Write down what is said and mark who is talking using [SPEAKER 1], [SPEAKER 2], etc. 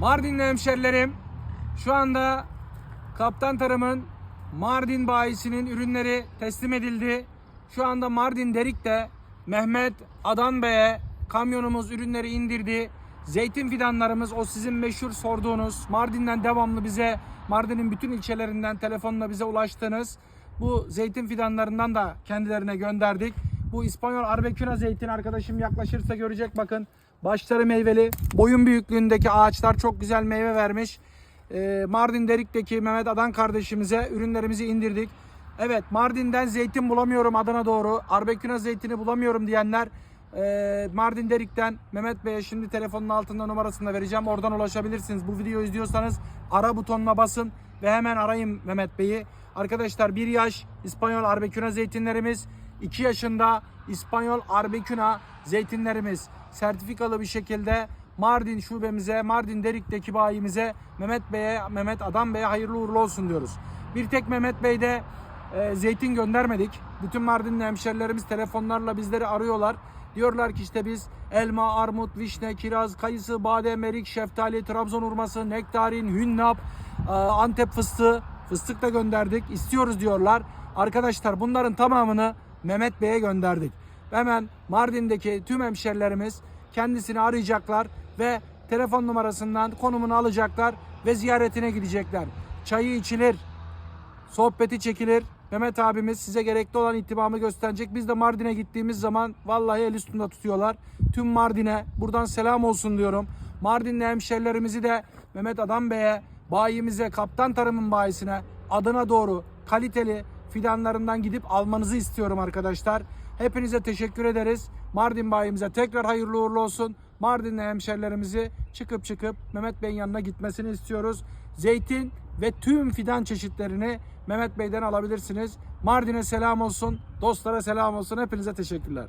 [SPEAKER 1] Mardinli hemşerilerim şu anda Kaptan Tarım'ın Mardin bayisinin ürünleri teslim edildi. Şu anda Mardin Derik'te Mehmet Adan Bey'e kamyonumuz ürünleri indirdi. Zeytin fidanlarımız o sizin meşhur sorduğunuz Mardin'den devamlı bize Mardin'in bütün ilçelerinden telefonla bize ulaştığınız bu zeytin fidanlarından da kendilerine gönderdik. Bu İspanyol Arbequina zeytin arkadaşım yaklaşırsa görecek bakın. Başları meyveli. Boyun büyüklüğündeki ağaçlar çok güzel meyve vermiş. Ee, Mardin Derik'teki Mehmet Adan kardeşimize ürünlerimizi indirdik. Evet Mardin'den zeytin bulamıyorum Adana doğru. Arbequina zeytini bulamıyorum diyenler e, Mardin Derik'ten Mehmet Bey'e şimdi telefonun altında numarasını da vereceğim. Oradan ulaşabilirsiniz. Bu videoyu izliyorsanız ara butonuna basın ve hemen arayın Mehmet Bey'i. Arkadaşlar 1 yaş İspanyol Arbequina zeytinlerimiz, 2 yaşında İspanyol Arbequina zeytinlerimiz sertifikalı bir şekilde Mardin şubemize, Mardin Derik'teki bayimize Mehmet Bey'e, Mehmet Adam Bey'e hayırlı uğurlu olsun diyoruz. Bir tek Mehmet Bey'de e, zeytin göndermedik. Bütün Mardinli hemşerilerimiz telefonlarla bizleri arıyorlar. Diyorlar ki işte biz elma, armut, vişne, kiraz, kayısı, badem, erik, şeftali, Trabzon hurması, nektarin, hünnap, e, Antep fıstığı, fıstık da gönderdik. İstiyoruz diyorlar. Arkadaşlar bunların tamamını Mehmet Bey'e gönderdik. Hemen Mardin'deki tüm hemşerilerimiz kendisini arayacaklar ve telefon numarasından konumunu alacaklar ve ziyaretine gidecekler. Çayı içilir, sohbeti çekilir. Mehmet abimiz size gerekli olan itibamı gösterecek. Biz de Mardin'e gittiğimiz zaman vallahi el üstünde tutuyorlar. Tüm Mardin'e buradan selam olsun diyorum. Mardinli hemşerilerimizi de Mehmet Adam Bey'e, bayimize, Kaptan Tarım'ın bayisine adına doğru kaliteli fidanlarından gidip almanızı istiyorum arkadaşlar. Hepinize teşekkür ederiz. Mardin bayimize tekrar hayırlı uğurlu olsun. Mardinli hemşerilerimizi çıkıp çıkıp Mehmet Bey'in yanına gitmesini istiyoruz. Zeytin ve tüm fidan çeşitlerini Mehmet Bey'den alabilirsiniz. Mardin'e selam olsun, dostlara selam olsun. Hepinize teşekkürler.